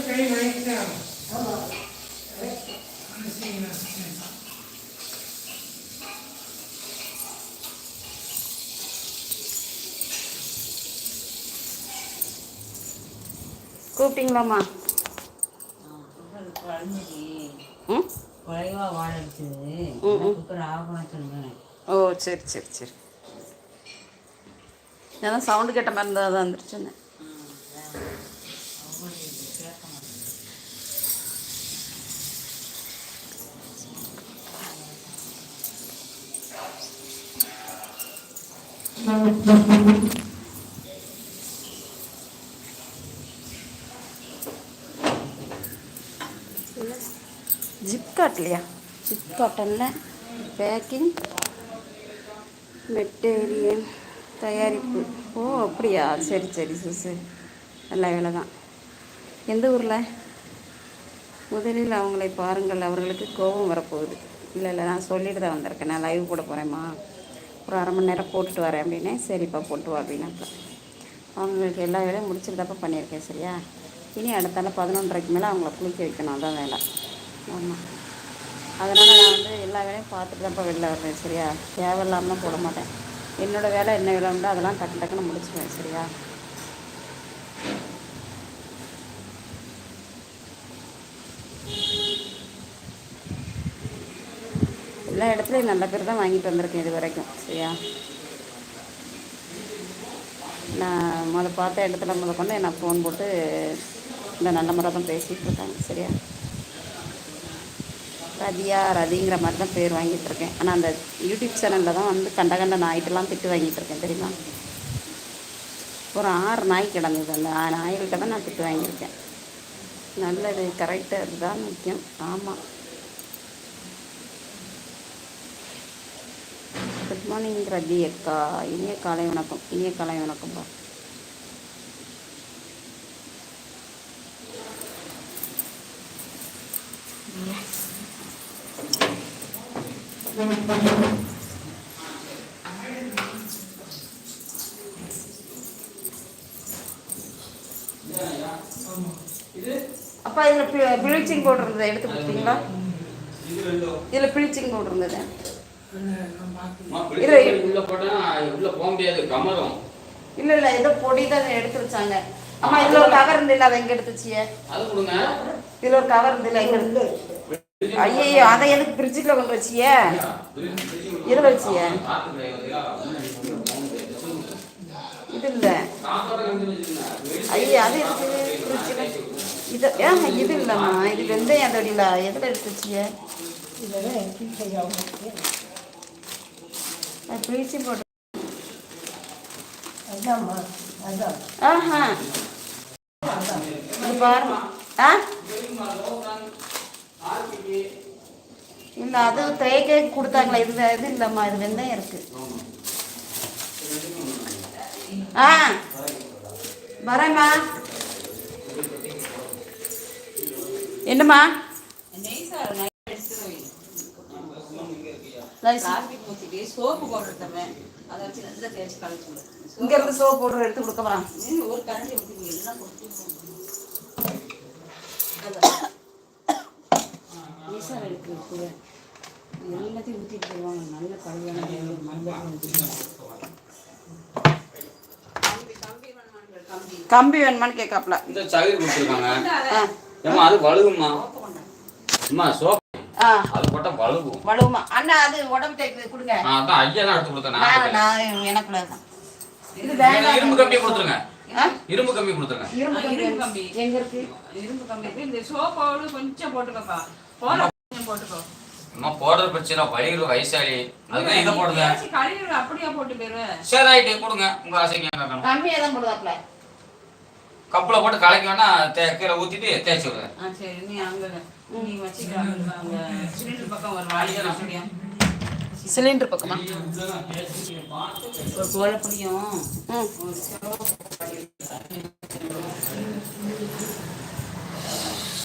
கை வாங்கிட்டா ம் குறைவா வாழ ம், ஓ சரி சரி சரி. ஏன்னா சவுண்டு கேட்ட மாதிரி இருந்தால் தான் வந்துருச்சுன்னு ஜிப் காட்லையா ஜிப் காட்டனில் பேக்கிங் மெட்டீரியல் தயாரிப்பு. ஓ அப்படியா? சரி சரி சரி சரி. நல்ல வேலை தான். எந்த ஊரில்? முதலில் அவங்களை பாருங்கள். அவர்களுக்கு கோபம் வரப்போகுது. இல்லை இல்லை நான் சொல்லிட்டு தான் வந்திருக்கேன். நான் லைவ் போட போகிறேம்மா ஒரு அரை மணி நேரம் போட்டுட்டு வரேன் அப்படின்னே சரிப்பா போட்டு வா அப்படின்னாப்ப அவங்களுக்கு எல்லா வேலையும் முடிச்சிருந்தப்ப பண்ணியிருக்கேன் சரியா? இனி அடுத்தால பதினொன்றரைக்கு மேலே அவங்கள குளிக்க வைக்கணும் அதான் வேலை. ஆமாம் அதனால் நான் வந்து எல்லா வேலையும் பார்த்துட்டு தான்ப்பா வெளில வர்றேன் சரியா? தேவையில்லாமலாம் போட மாட்டேன். என்னோடய வேலை என்ன வேலை உண்டோ அதெல்லாம் டக்கு டக்குன்னு முடிச்சிடுவேன் சரியா? எல்லா இடத்துலையும் நல்ல பேர் தான் வாங்கிட்டு வந்திருக்கேன் இது வரைக்கும். சரியா? நான் முத பார்த்த இடத்துல முத கொண்டு நான் ஃபோன் போட்டு இந்த நல்ல முறை தான் பேசிகிட்டு இருக்காங்க. சரியா? ரதியா ரதிங்கிற மாதிரி தான் பேர் வாங்கிட்டு இருக்கேன். ஆனால் அந்த யூடியூப் சேனலில் தான் வந்து கண்ட கண்ட நாய்க்கெல்லாம் திட்டு வாங்கிட்டு இருக்கேன். தெரியுமா? ஒரு ஆறு நாய் கிடந்தது. அந்த நாய்கிட்ட நாய்கள்கிட்ட தான் நான் திட்டு வாங்கியிருக்கேன். நல்லது கரெக்டாக அதுதான் முக்கியம். ஆமாம் குட் மார்னிங் ரதி அக்கா. இனிய காலை வணக்கம். இனிய காலை வணக்கம்ப்பா அப்பா இதில் ப்ளீச்சிங் பவுடர் இருந்தது எடுத்து கொடுத்தீங்களா? இதில் ப்ளீச்சிங் பவுடர் இருந்தது. உள்ள போட்டா உள்ள போக முடியாது கமரும். இல்லை இல்லை ஏதோ பொடி தான் எடுத்து வச்சாங்க. அம்மா இதில் ஒரு கவர் இருந்தில்ல அதை எங்கே எடுத்து வச்சிய அது கொடுங்க. இதில் ஒரு கவர் இருந்தில்ல எங்கே ஐயோ அதை எதுக்கு ஃப்ரிட்ஜுக்குள்ள கொண்டு வச்சிய? இதில் வச்சிய? இது இல்லை. ஐயா அது எதுக்கு? இது ஏன் இது இல்லைம்மா. இது வெந்தயம் தொடியில் எதில் எடுத்து வச்சிய? அது ப்ளீச்சிங் பவுடர் ஆஹா. பாருங்க ஆ? இல்லை அது தேய்க்க கொடுத்தாங்களே இது இது இல்லைம்மா இது வெந்தயம் இருக்கு. ஆ. வரேம்மா. என்னம்மா? சோப்பு தரேன் அதை வச்சு நல்லா தேய்ச்சி விடு. இங்க இருந்து சோப் பவுடர் எடுத்து கொடுக்க நீ ஒரு கரண்டி ஊற்றி எல்லாம் கொடுத்து எல்லாத்தையும் ஊற்றிட்டு போவாங்க நல்ல கழுவான மஞ்சள் ஊற்றிட்டு கம்பி கம்பி வேணுமான்னு கேட்காப்ல இந்த சகிர் கொடுத்துருக்காங்க. அது வழுகுமா அம்மா சோப் அது போட்டா வழுகும் வலுவுமா அண்ணா அது உடம்பு தேய்க்கிறது கொடுங்க. அதான் ஐயா தான் எடுத்து கொடுத்தேன் நான் நான் எனக்குள்ள தான். இது வேண்டாம். இரும்பு கம்பி கொடுத்துருங்க? இரும்பு கம்பி கொடுத்துருங்க. இரும்பு கம்பி. எங்க இருக்கு? இரும்பு கம்பி. இந்த சோப்பாவோட கொஞ்சம் போட்டுக்கப்பா. போட கொஞ்சம் போட்டுக்கோ. அம்மா போடுற பிரச்சனை வயிறு வயசாளி அதுக்கு இதை போடுங்க அப்படியே போட்டு போயிருவேன் சரி ஆயிட்டு கொடுங்க. உங்க ஆசைக்கு கம்மியா தான் போடுவாப்ல கப்புல போட்டு கலக்கி வேணா தே- கீழே ஊத்திட்டு தேய்ச்சி விடுறேன் ஆ சரி நீ அங்க நீ வச்சுக்கலாம் அங்க சிலிண்டர் பக்கம் ஒரு வாளிதான் அப்படியா சிலிண்டர் பக்கமா? ஒரு கோலப்படியும் ம்.